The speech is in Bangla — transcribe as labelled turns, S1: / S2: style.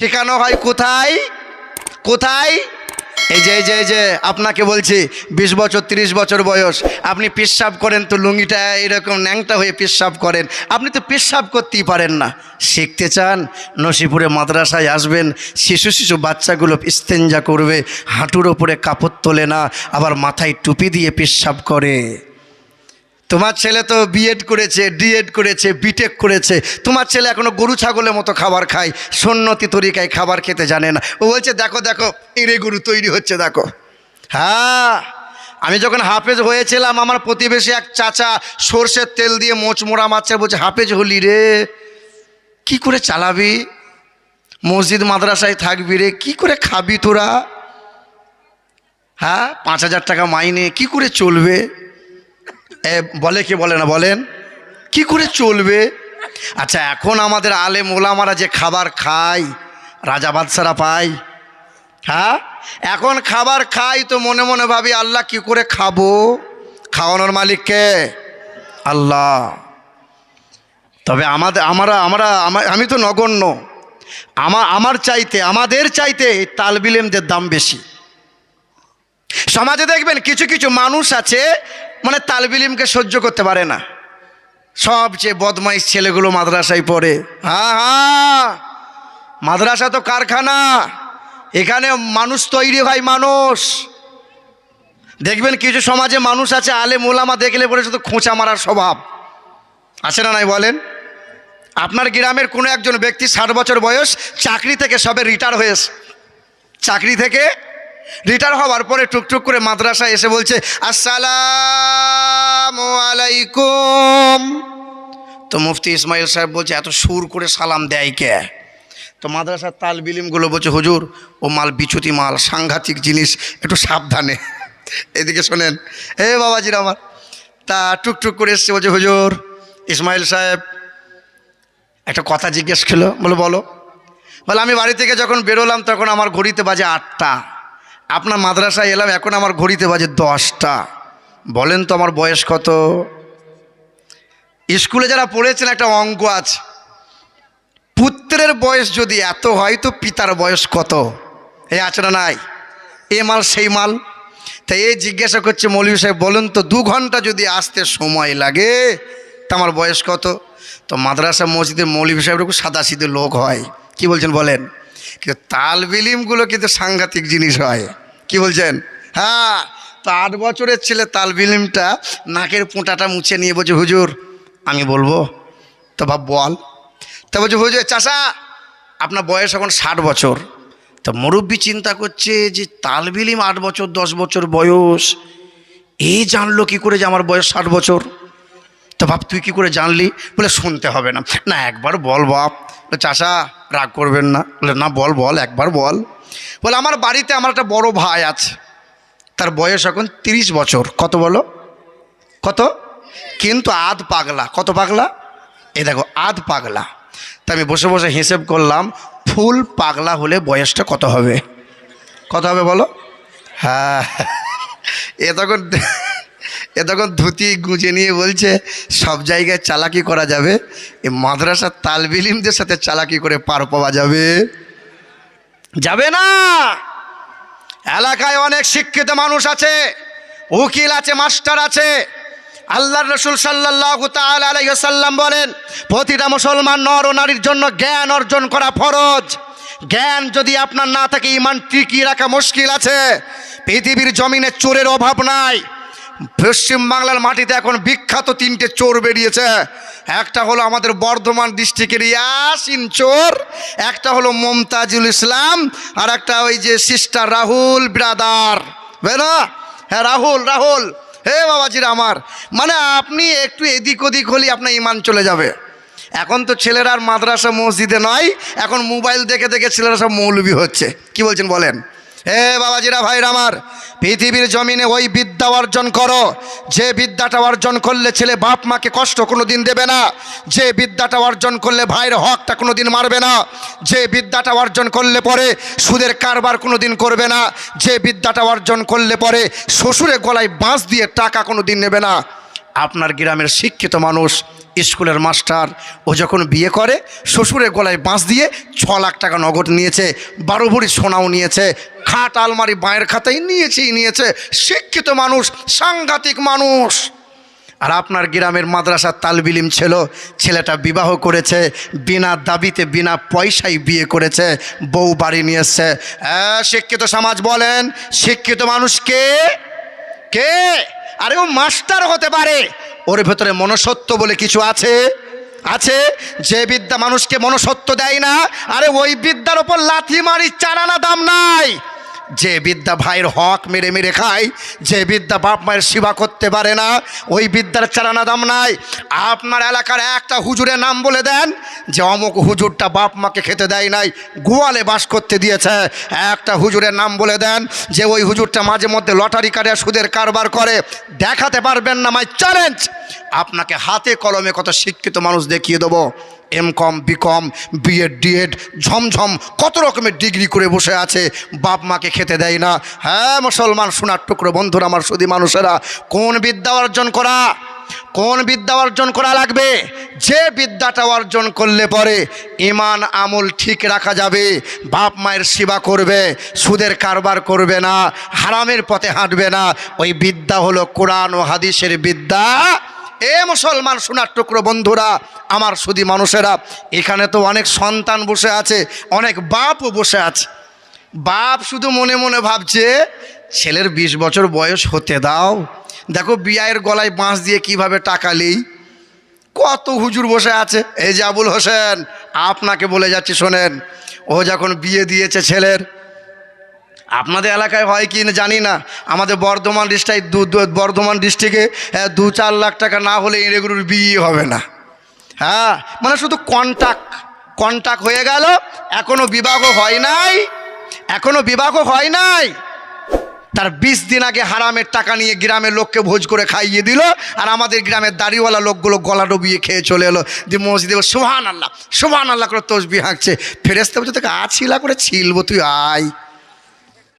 S1: শেখানো হয় কোথায়? কোথায়? এই যে এই যে এই যে, আপনাকে বলছি, বিশ বছর ৩০ বছর বয়স, আপনি পেশাব করেন তো লুঙ্গিটা এরকম ন্যাংটা হয়ে পেশাব করেন, আপনি তো পেশাব করতেই পারেন না। শিখতে চান, নসিপুরে মাদ্রাসায় আসবেন, শিশু শিশু বাচ্চাগুলো ইস্তেঞ্জা করবে, হাঁটুর ওপরে কাপড় তোলে না, আবার মাথায় টুপি দিয়ে পেশাব করে। তোমার ছেলে তো বিএড করেছে ডিএড করেছে বিটেক করেছে। তোমার ছেলে এখনও গরু ছাগলের মতো খাবার খায় সন্নতি তরিকায় খাবার খেতে জানে না। ও বলছে, দেখো দেখো, এরে গরু তৈরি হচ্ছে, দেখো। হ্যাঁ আমি যখন হাফেজ হয়েছিলাম, আমার প্রতিবেশী এক চাচা সর্ষের তেল দিয়ে মোচ মোড়া মাছের বলছে, হাফেজ হলি রে, কি করে চালাবি? মসজিদ মাদ্রাসায় থাকবি রে, কি করে খাবি তোরা? হ্যাঁ পাঁচ হাজার টাকা মাইনে, কি করে চলবে? বলে কি বলে না, বলেন। কি করে চলবে? আচ্ছা এখন আমাদের আলে মোলামারা যে খাবার খায়, রাজা বাদশারা পায় হ্যাঁ? এখন খাবার খাই তো মনে মনে ভাবি, আল্লাহ কি করে খাব? খাওয়ানোর মালিককে আল্লাহ। তবে আমাদের, আমরা আমরা, আমা- আমি তো নগণ্য। আমার আমার চাইতে, আমাদের চাইতে তালবিলেমদের দাম বেশি। সমাজে দেখবেন কিছু কিছু মানুষ আছে মানে তালবিলিমকে সহ্য করতে পারে না। সবচেয়ে বদমাইশ ছেলেগুলো মাদ্রাসায় পড়ে। হ্যাঁ হ্যাঁ মাদ্রাসা তো কারখানা। এখানে মানুষ তৈরি হয় মানুষ। দেখবেন কিছু সমাজে মানুষ আছে আলে মোলামা দেখলে পরে শুধু খোঁচা মারার স্বভাব। আছে না নাই বলেন? আপনার গ্রামের কোনো একজন ব্যক্তি ষাট বছর বয়স চাকরি থেকে সবে রিটায়ার হয়েছে। চাকরি থেকে রিটায়ার হওয়ার পরে টুকটুক করে মাদ্রাসায় এসে বলছে, আসসালামু আলাইকুম। তো মুফতি ইসমাইল সাহেব বলছে, এত সুর করে সালাম দেয় কে? তো মাদ্রাসার তাল বিলিমগুলো বলছে, হুজুর, ও মাল বিচুতি মাল, সাংঘাতিক জিনিস, একটু সাবধানে। এদিকে শোনেন, এ বাবাজির আমার। তা টুকটুক করে এসছে, বলছে, হুজুর, ইসমাইল সাহেব একটা কথা জিজ্ঞেস খেলো বলে, বলো। বলে, আমি বাড়ি থেকে যখন বেরোলাম, তখন আমার ঘড়িতে বাজে আটটা। আপনার মাদ্রাসায় এলাম, এখন আমার ঘড়িতে বাজে দশটা। বলেন তো আমার বয়স কত? স্কুলে যারা পড়েছেন, একটা অঙ্ক আছে। পুত্রের বয়স যদি এত হয়, তো পিতার বয়স কত? এই আছে না নাই? এ মাল, সেই মাল। তাই এই জিজ্ঞাসা করছে মৌলী সাহেব, বলুন তো দু ঘণ্টা যদি আসতে সময় লাগে, তা আমার বয়স কত? তো মাদ্রাসা মসজিদের মৌলী সাহেব খুব সাদা সিধে লোক হয়। কি বলছেন বলেন? কিন্তু তাল বিলিমগুলো কিন্তু সাংঘাতিক জিনিস হয়। কি বলছেন? হ্যাঁ তো আট বছরের ছেলে তাল বিলিমটা নাকের পোঁটাটা মুছে নিয়ে বলছে, হুজুর, আমি বলব, তো ভাব বল। তা বলছে, হুজুর চাষা আপনার বয়স এখন ষাট বছর। তা মুরব্বী চিন্তা করছে যে তালবিলিম আট বছর, দশ বছর বয়স এই জানলো কি করে যে আমার বয়স ষাট বছর? তো বাপ তুই কি করে জানলি? বলে, শুনতে হবে না। না, একবার বল বাপ। চাষা রাগ করবেন না। বলে, না, বল বল, একবার বল। বলে, আমার বাড়িতে আমার একটা বড় ভাই আছে। তার বয়স এখন তিরিশ বছর। কত বলো? কত? কিন্তু আধ পাগলা। কত পাগলা? এ দেখো, আধ পাগলা। তা আমি বসে বসে হিসেব করলাম, ফুল পাগলা হলে বয়সটা কত হবে? কত হবে বলো? হ্যাঁ এ তখন এ তখন ধুতি গুঁজে নিয়ে বলছে, সব জায়গায় চালাকি করা যাবে। এ মাদ্রাসার তালবিলিমদের সাথে চালাকি করে পার পাওয়া যাবে। যাবে না। এলাকায় অনেক শিক্ষিত মানুষ আছে, উকিল আছে, মাস্টার আছে। আল্লাহ রসুল সাল্লাহ আলাইসাল্লাম বলেন, প্রতিটা মুসলমান নর ও নারীর জন্য জ্ঞান অর্জন করা ফরজ। জ্ঞান যদি আপনার না থাকে, ইমান টিকিয়ে রাখা মুশকিল আছে। পৃথিবীর জমিনে চোরের অভাব নাই। পশ্চিম বাংলার মাটিতে এখন বিখ্যাত তিনটে চোর বেরিয়েছে। একটা হলো আমাদের বর্ধমান ডিস্ট্রিক্টের ইয়াসিন চোর, একটা হলো মমতাজুল ইসলাম, আর একটা ওই যে সিস্টার রাহুল ব্রাদার না হ্যাঁ রাহুল রাহুল। হে বাবাজিরা আমার। মানে আপনি একটু এদিক ওদিক হলেই আপনার ইমান চলে যাবে। এখন তো ছেলেরা আর মাদ্রাসা মসজিদে নয়, এখন মোবাইল দেখে দেখে ছেলেরা সব মৌলবি হচ্ছে। কি বলছেন বলেন? হে বাবাজিরা, ভাইরা আমার, পৃথিবীর জমিনে ওই বিদ্যা অর্জন করো। যে বিদ্যাটা অর্জন করলে ছেলে বাপ মাকে কষ্ট কোনো দিন দেবে না। যে বিদ্যাটা অর্জন করলে ভাইয়ের হকটা কোনো দিন মারবে না। যে বিদ্যাটা অর্জন করলে পরে সুদের কারবার কোনো দিন করবে না। যে বিদ্যাটা অর্জন করলে পরে শ্বশুরে গলায় বাঁশ দিয়ে টাকা কোনো দিন নেবে না। আপনার গ্রামের শিক্ষিত মানুষ, স্কুলের মাস্টার, ও যখন বিয়ে করে, শ্বশুরের গলায় বাঁশ দিয়ে ছ লাখ টাকা নগদ নিয়েছে বারো ভরি সোনাও নিয়েছে, খাট, আলমারি, বাঁয়ের খাতায় নিয়েছেই নিয়েছে, শিক্ষিত মানুষ, সাংঘাতিক মানুষ। আর আপনার গ্রামের মাদ্রাসার তালবিলিম ছিল, ছেলেটা বিবাহ করেছে, বিনা দাবিতে, বিনা পয়সায় বিয়ে করেছে, বউ বাড়ি নিয়ে এসছে। শিক্ষিত সমাজ বলেন, শিক্ষিত মানুষ কে? আরে ও মাস্টার হতে পারে। ওর ভেতরে মনসত্ব বলে কিছু আছে? আছে? যে বিদ্যা মানুষকে মনসত্ব দেয় না, আরে ওই বিদ্যার ওপর লাথি মারি চারানা দাম নাই। যে বিদ্যা ভাইয়ের হক মেরে মেরে খায়, যে বিদ্যা বাপ মায়ের সেবা করতে পারে না, ওই বিদ্যার চারানা দাম নাই। আপনার এলাকার একটা হুজুরের নাম বলে দেন, যে অমুক হুজুরটা বাপ মাকে খেতে দেয় নাই, গোয়ালে বাস করতে দিয়েছে। একটা হুজুরের নাম বলে দেন, যে ওই হুজুরটা মাঝে মধ্যে লটারি কাটে, সুদের কারবার করে। দেখাতে পারবেন না, মাই চ্যালেঞ্জ। আপনাকে হাতে কলমে কত শিক্ষিত মানুষ দেখিয়ে দেবো। M Com B Com B Ed D Ed ঝমঝম কত রকমের ডিগ্রি করে বসে আছে, বাপ মাকে খেতে দেয় না। হ্যাঁ মুসলমান সোনার টুকরো বন্ধুরা আমার সুদী মানুষেরা, কোন বিদ্যা অর্জন করা, কোন বিদ্যা অর্জন করা লাগবে? যে বিদ্যাটা অর্জন করলে পরে ইমান, আমল ঠিক রাখা যাবে, বাপ মায়ের সেবা করবে, সুদের কারবার করবে না, হারামের পথে হাঁটবে না। ওই বিদ্যা হলো কোরআন ও হাদিসের বিদ্যা। এ মুসলমান সোনার টুকরো বন্ধুরা, আমার শুধু মানুষেরা, এখানে তো অনেক সন্তান বসে আছে, অনেক বাপও বসে আছে। বাপ শুধু মনে মনে ভাবছে, ছেলের ২০ বছর বয়স হতে দাও। দেখো বিয়ের গলায় বাঁশ দিয়ে কীভাবে টাকা নেই কত হুজুর বসে আছে। এই যে আবুল হোসেন, আপনাকে বলে যাচ্ছি, শোনেন, ও যখন বিয়ে দিয়েছে ছেলের আপনাদের এলাকায় হয় কি জানি না। আমাদের বর্ধমান ডিস্ট্রিক্ট বর্ধমান ডিস্ট্রিক্টে দু চার লাখ টাকা না হলে এগুলোর বিয়ে হবে না। হ্যাঁ মানে শুধু কন্টাক্ট কন্টাক্ট হয়ে গেল, এখনও বিবাহ হয় নাই, এখনও বিবাহ হয় নাই। তার বিশ দিন আগে হারামের টাকা নিয়ে গ্রামের লোককে ভোজ করে খাইয়ে দিল, আর আমাদের গ্রামের দাড়িওয়ালা লোকগুলো গলা ডুবিয়ে খেয়ে চলে এলো। যে মসজিদে সোহান আল্লাহ সোহান আল্লাহ করে তসবি হাঁকছে ফেরেস্তে বলছে, তোকে আছিলা করে ছিলবো, তুই আয়।